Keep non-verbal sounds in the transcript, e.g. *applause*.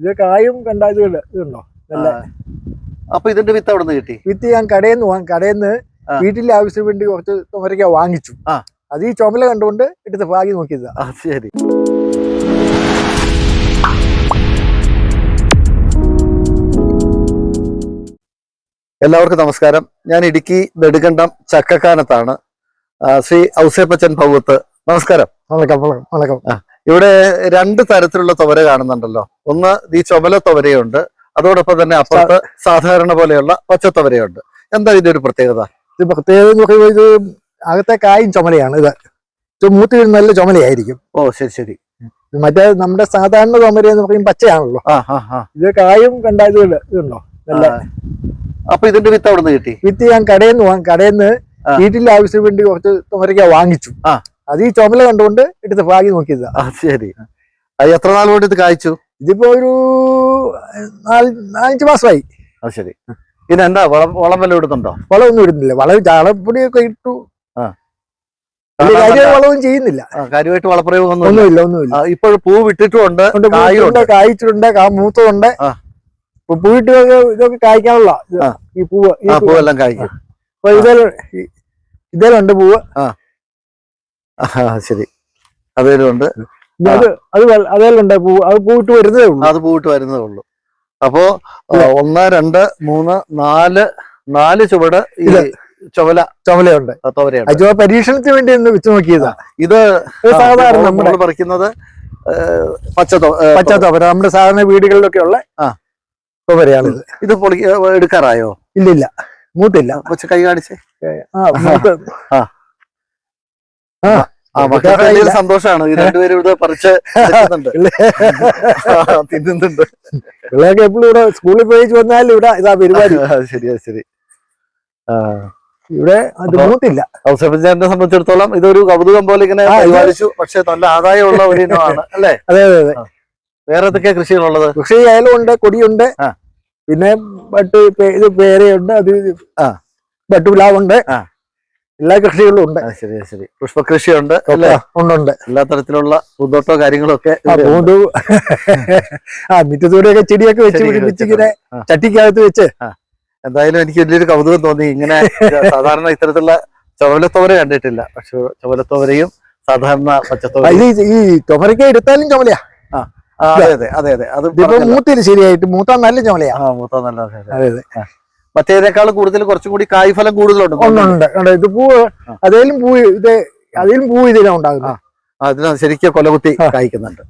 ഇത് കായും കണ്ട ഇത്? ഇതുണ്ടോ? നല്ല അപ്പൊ ഇതിന്റെ വിത്ത് അവിടെ നിന്ന് കിട്ടി? വിത്ത് ഞാൻ കടയിൽ നിന്ന് കടയിൽ നിന്ന് വീട്ടിലെ ആവശ്യത്തിന് വേണ്ടി കുറച്ച് തുമരക്ക വാങ്ങിച്ചു. അത് ഈ ചുമല കണ്ടുകൊണ്ട് എടുത്ത് ഭാഗി നോക്കിയതാ. ശരി. എല്ലാവർക്കും നമസ്കാരം. ഞാൻ ഇടുക്കി നെടുകണ്ടം ചക്കക്കാനത്താണ് ശ്രീ ഔസേപ്പച്ചൻ ഭഗവത്ത്. നമസ്കാരം. വണക്കം, വണക്കം ഇവിടെ രണ്ട് തരത്തിലുള്ള തുവര കാണുന്നുണ്ടല്ലോ. ഒന്ന് ഈ ചുമല തുവരയുണ്ട്. അതോടൊപ്പം തന്നെ അപ്പുറത്ത് സാധാരണ പോലെയുള്ള പച്ചത്തുവരയുണ്ട് എന്താ ഇതിന്റെ ഒരു പ്രത്യേകത ഇത് പ്രത്യേകത ഇത് അകത്തെ കായും ചുമലയാണ് ഇത്. മൂത്തി വരുന്ന നല്ല ചുമലയായിരിക്കും. ഓ ശരി ശരി. മറ്റേ നമ്മുടെ സാധാരണ തോമര എന്ന് പറയും പച്ചയാണല്ലോ. ഇത് കായും കണ്ട ഇത് കണ്ടോ? ഇതുണ്ടോ നല്ല അപ്പൊ ഇതിന്റെ വിത്ത് അവിടെ നിന്ന് കിട്ടി? വിത്ത് ഞാൻ കടയിൽ നിന്ന് കടയിൽ നിന്ന് വീട്ടിലെ ആവശ്യത്തിന് വേണ്ടി കുറച്ച് തുമരക്ക വാങ്ങിച്ചു. ആ. അത് ഈ ചുമല കണ്ടുകൊണ്ട് എടുത്ത് ഭാഗി നോക്കിയതാ. ശരി. എത്ര നാൾ കൊണ്ട് ഇത് കായ്ച്ചു? ഇതിപ്പോ ഒരു നാല് നാലഞ്ച് മാസമായി. അത് ശരി. പിന്നെ എന്താ വളം വളം വല്ലതും ഇടുന്നുണ്ടോ? വളമൊന്നും ഇടുന്നില്ല. വളം ചാളപ്പൊടിയൊക്കെ ഇട്ടു. വളവും ചെയ്യുന്നില്ല. കാര്യമായിട്ട് വളപ്രയോഗം ഒന്നുമില്ല ഒന്നുമില്ല. ഇപ്പോൾ പൂ വിട്ടിട്ടുണ്ട് കായ്ച്ചിട്ടുണ്ട്. മൂത്തുണ്ട് പൂവിട്ട് ഇതൊക്കെ കായ്ക്കാനുള്ള ഈ പൂവ് ഈ. പൂവെല്ലാം കായ്ക്കും. ഇതേലുണ്ട് പൂവ്. ആ, ശരി. അതേലും ഉണ്ട്. ഇനി അത് അത് അതേലുണ്ട് അത് പൂവിട്ട് വരുന്നതേ ഉള്ളൂ. അത് പൂവിട്ട് വരുന്നതേ ഉള്ളൂ. അപ്പോ ഒന്ന് രണ്ട് മൂന്ന് നാല് നാല് ചുവട് ഇത്. ചുവല. ചുമലയുണ്ട് പരീക്ഷണത്തിന് വേണ്ടി ഒന്ന് വെച്ച് നോക്കിയതാ. ഇത് സാധാരണ നമ്മൾ പറിക്കുന്നത് പച്ച പച്ച തുവര നമ്മുടെ സാധാരണ വീടുകളിലൊക്കെ ഉള്ള ആ. തുവരയാണ് ഇത് ഇത് പൊളി എടുക്കാറായോ? ഇല്ലില്ല. മൂത്തില്ല. കൊച്ചു കൈ കാണിച്ചേ. ആ മൂത്ത് ആ. ആ ആ മക്കൾക്ക് എടുക്കാറായില്ല. വലിയൊരു സന്തോഷമാണ്. രണ്ടുപേരും ഇവിടെ പറിച്ച് *laughs* തിന്നുന്നുണ്ട്. പിള്ളേർക്ക് എപ്പോഴും ഇവിടെ സ്കൂളിൽ പോയി വന്നാൽ ഇവിടെ ഇതാ പരിപാടി. ശരിയാ ശരി ഇവിടെ അത് മൂത്തില്ല. ഔസഫിനെ സംബന്ധിച്ചിടത്തോളം ഇതൊരു കൗതുകം പോലെ ഇങ്ങനെ പരിപാലിച്ചു. പക്ഷെ നല്ല ആദായമുള്ള ഒരു ഇനമാണ് അല്ലേ? അതെ അതെ അതെ. വേറെ ഏതൊക്കെ കൃഷികളുള്ളത്? കൃഷി ആയാലും ഉണ്ട് കൊടിയുണ്ട് പിന്നെ ബട്ട് ഇത് പേരയുണ്ട് അത് ആ. ബട്ടുപ്ലാവുണ്ട്. ആ. എല്ലാ കൃഷികളും ഉണ്ട്. ശരി ശരി. പുഷ്പകൃഷിയുണ്ട് ഉണ്ട് എല്ലാ തരത്തിലുള്ള പൂന്തോട്ടോ കാര്യങ്ങളും ഒക്കെ ആ മിറ്റത്തൂടെയൊക്കെ ചെടിയൊക്കെ വെച്ച് പിടിപ്പിച്ച് ഇങ്ങനെ ചട്ടിക്കകത്ത് വെച്ച്. എന്തായാലും എനിക്ക് വലിയൊരു കൗതുകം തോന്നി. ഇങ്ങനെ സാധാരണ ഇത്തരത്തിലുള്ള ചുമലത്തോവര കണ്ടിട്ടില്ല. പക്ഷെ ചുമലത്തോവരയും സാധാരണ പച്ചത്തോവര ഈ ചുമരക്ക എടുത്താലും ചുമലയാ. അതെ അതെ അതെ. അതെ അത് മൂത്തിന് ശരിയായിട്ട് മൂത്താൻ നല്ല ചുമലയാ. മൂത്താൻ മൂത്ത നല്ല അതെ, അതെ. മറ്റേതിനേക്കാളും കൂടുതൽ കുറച്ചും കൂടി കായ്ഫലം കൂടുതലുണ്ട് ഒന്നുണ്ട്. ഇത് പൂവ് അതേലും പൂ ഇത് അതിലും പൂ ഇതിനാ ഉണ്ടാകുന്നത്. അതിനാ ശരിക്കും കൊലകുത്തി. കായ്ക്കുന്നുണ്ട്.